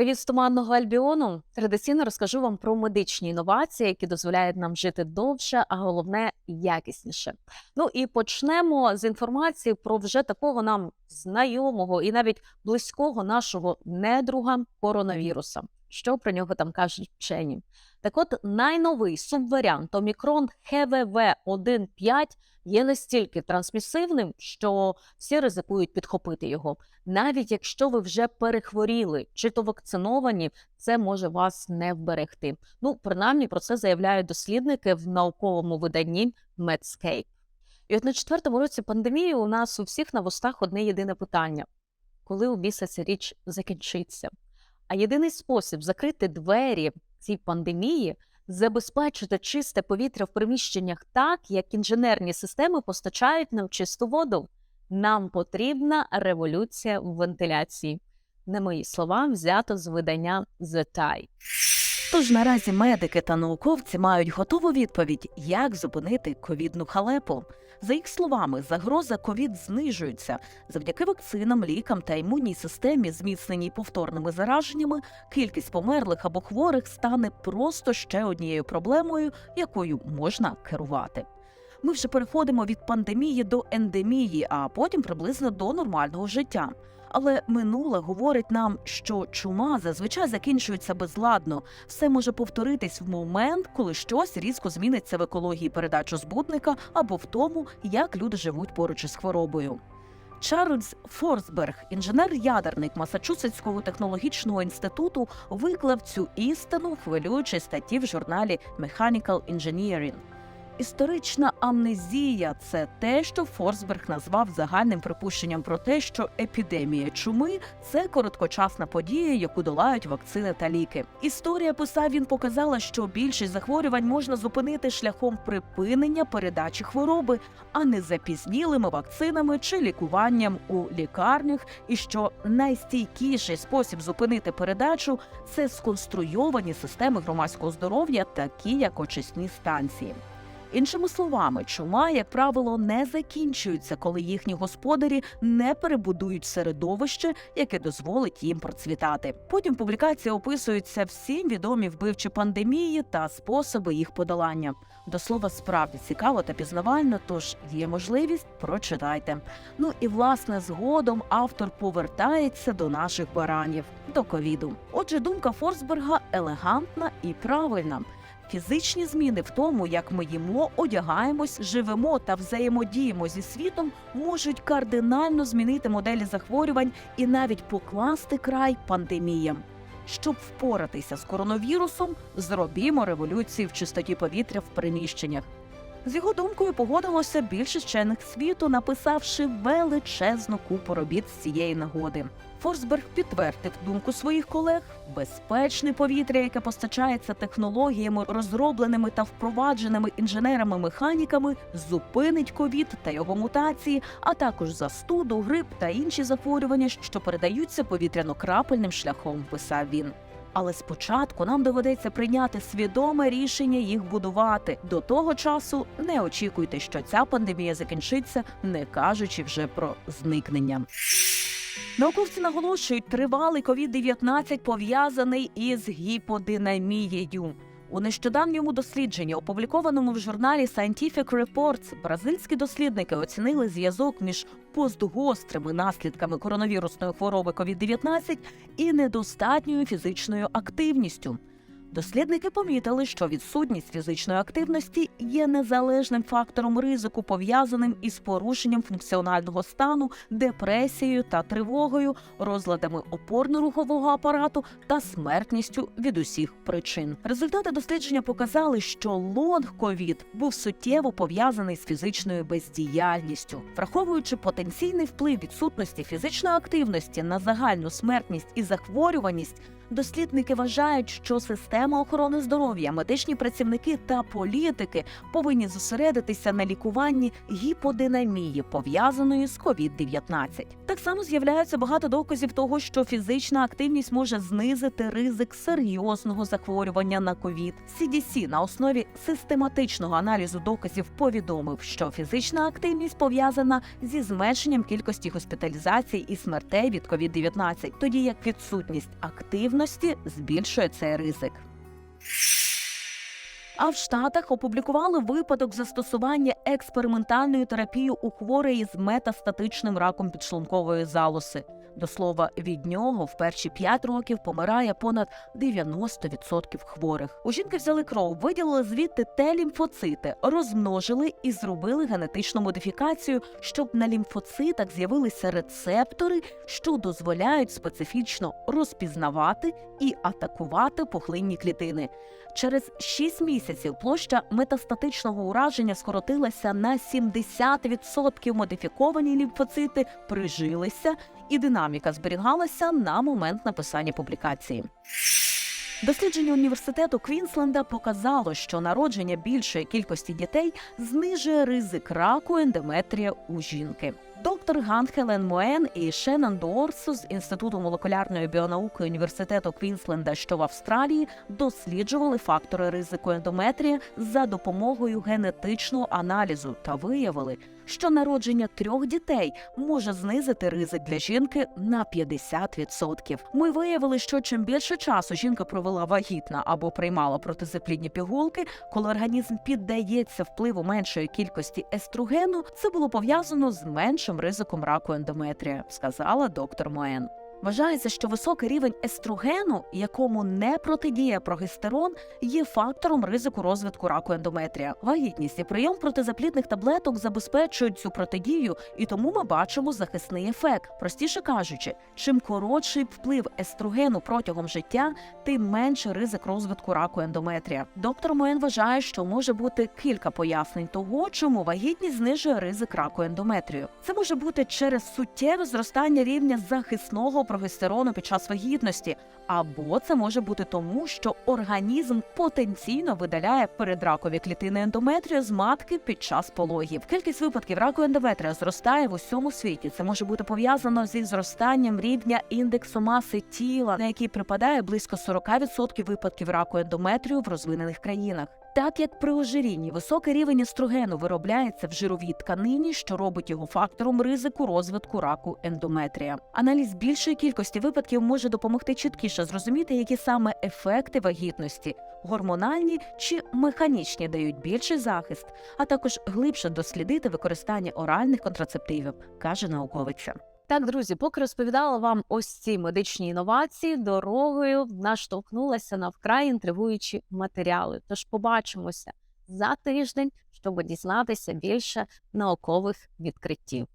Привіт з туманного Альбіону. Традиційно розкажу вам про медичні інновації, які дозволяють нам жити довше, а головне якісніше. Ну і почнемо з інформації про вже такого нам знайомого і навіть близького нашого недруга коронавіруса. Що про нього там кажуть вчені? Так от найновий субваріант Омікрон ХВВ 1.5 є настільки трансмісивним, що всі ризикують підхопити його. Навіть якщо ви вже перехворіли чи то вакциновані, це може вас не вберегти. Ну, принаймні про це заявляють дослідники в науковому виданні Medscape. І от на четвертому році пандемії у нас у всіх на вустах одне єдине питання: коли у біса ця річ закінчиться? А єдиний спосіб закрити двері цій пандемії забезпечити чисте повітря в приміщеннях так, як інженерні системи постачають нам чисту воду. Нам потрібна революція в вентиляції. Не мої слова взято з видання The Tie. Тож наразі медики та науковці мають готову відповідь, як зупинити ковідну халепу. За їх словами, загроза ковід знижується завдяки вакцинам, лікам та імунній системі, зміцненій повторними зараженнями. Кількість померлих або хворих стане просто ще однією проблемою, якою можна керувати. Ми вже переходимо від пандемії до ендемії, а потім приблизно до нормального життя. Але минуле говорить нам, що чума зазвичай закінчується безладно. Все може повторитись в момент, коли щось різко зміниться в екології передачі збутника або в тому, як люди живуть поруч із хворобою. Чарльз Форсберг, інженер-ядерник Масачусетського технологічного інституту, виклав цю істину, хвилюючи статті в журналі Mechanical Engineering. Історична амнезія це те, що Форсберг назвав загальним припущенням про те, що епідемія чуми це короткочасна подія, яку долають вакцини та ліки. Історія писав він показала, що більшість захворювань можна зупинити шляхом припинення передачі хвороби, а не запізнілими вакцинами чи лікуванням у лікарнях. І що найстійкіший спосіб зупинити передачу це сконструйовані системи громадського здоров'я, такі як очисні станції. Іншими словами, чума, як правило, не закінчується, коли їхні господарі не перебудують середовище, яке дозволить їм процвітати. Потім публікація описується всім відомі вбивчі пандемії та способи їх подолання. До слова, справді цікаво та пізнавально, тож є можливість, прочитайте. Ну і власне згодом автор повертається до наших баранів, до ковіду. Отже, думка Форсберга елегантна і правильна. Фізичні зміни в тому, як ми їмо, одягаємось, живемо та взаємодіємо зі світом, можуть кардинально змінити моделі захворювань і навіть покласти край пандеміям. Щоб впоратися з коронавірусом, зробімо революцію в чистоті повітря в приміщеннях. З його думкою погодилося більшість вчених світу, написавши величезну купу робіт з цієї нагоди. Форсберг підтвердив думку своїх колег: безпечне повітря, яке постачається технологіями, розробленими та впровадженими інженерами-механіками, зупинить ковід та його мутації, а також застуду, грип та інші захворювання, що передаються повітряно-крапельним шляхом. Писав він. Але спочатку нам доведеться прийняти свідоме рішення їх будувати. До того часу не очікуйте, що ця пандемія закінчиться, не кажучи вже про зникнення. Науковці наголошують, тривалий COVID-19 пов'язаний із гіподинамією. У нещодавньому дослідженні, опублікованому в журналі Scientific Reports, бразильські дослідники оцінили зв'язок між постгострими наслідками коронавірусної хвороби COVID-19 і недостатньою фізичною активністю. Дослідники помітили, що відсутність фізичної активності є незалежним фактором ризику, пов'язаним із порушенням функціонального стану, депресією та тривогою, розладами опорно-рухового апарату та смертністю від усіх причин. Результати дослідження показали, що лонг-ковід був суттєво пов'язаний з фізичною бездіяльністю, враховуючи потенційний вплив відсутності фізичної активності на загальну смертність і захворюваність. Дослідники вважають, що система охорони здоров'я, медичні працівники та політики повинні зосередитися на лікуванні гіподинамії, пов'язаної з COVID-19. Так само з'являється багато доказів того, що фізична активність може знизити ризик серйозного захворювання на COVID. CDC на основі систематичного аналізу доказів повідомив, що фізична активність пов'язана зі зменшенням кількості госпіталізацій і смертей від COVID-19, тоді як відсутність активної вагітності збільшує цей ризик. you А в Штатах опублікували випадок застосування експериментальної терапії у хворої з метастатичним раком підшлункової залози. До слова, від нього в перші 5 років помирає понад 90% хворих. У жінки взяли кров, виділили звідти Т-лімфоцити, розмножили і зробили генетичну модифікацію, щоб на лімфоцитах з'явилися рецептори, що дозволяють специфічно розпізнавати і атакувати пухлинні клітини. Через 6 місяців площа метастатичного ураження скоротилася на 70%. Модифіковані лімфоцити прижилися, і динаміка зберігалася на момент написання публікації. Дослідження університету Квінсленда показало, що народження більшої кількості дітей знижує ризик раку ендометрія у жінки. Доктор Ганхелен Моен і Шеннон Доорсу з інституту молекулярної біонауки університету Квінсленда, що в Австралії, досліджували фактори ризику ендометрія за допомогою генетичного аналізу та виявили, що народження трьох дітей може знизити ризик для жінки на 50%. Ми виявили, що чим більше часу жінка провела вагітна або приймала протизаплідні пігулки, коли організм піддається впливу меншої кількості естругену, це було пов'язано з меншим ризиком раку ендометрія, сказала доктор Моен. Вважається, що високий рівень естругену, якому не протидіє прогестерон, є фактором ризику розвитку раку ендометрія. Вагітність і прийом протизаплідних таблеток забезпечують цю протидію, і тому ми бачимо захисний ефект. Простіше кажучи, чим коротший вплив естругену протягом життя, тим менший ризик розвитку раку ендометрія. Доктор Моен вважає, що може бути кілька пояснень того, чому вагітність знижує ризик раку ендометрію. Це може бути через суттєве зростання рівня захисного прогестерону під час вагітності, або це може бути тому, що організм потенційно видаляє передракові клітини ендометрію з матки під час пологів. Кількість випадків раку ендометрія зростає в усьому світі. Це може бути пов'язано зі зростанням рівня індексу маси тіла, на який припадає близько 40% випадків раку ендометрію в розвинених країнах. Так як при ожирінні високий рівень естрогену виробляється в жировій тканині, що робить його фактором ризику розвитку раку ендометрія. Аналіз більшої кількості випадків може допомогти чіткіше зрозуміти, які саме ефекти вагітності гормональні чи механічні дають більший захист, а також глибше дослідити використання оральних контрацептивів, каже науковиця. Так, друзі, поки розповідала вам ось ці медичні інновації, дорогою наштовхнулася на вкрай інтригуючі матеріали. Тож побачимося за тиждень, щоб дізнатися більше наукових відкриттів.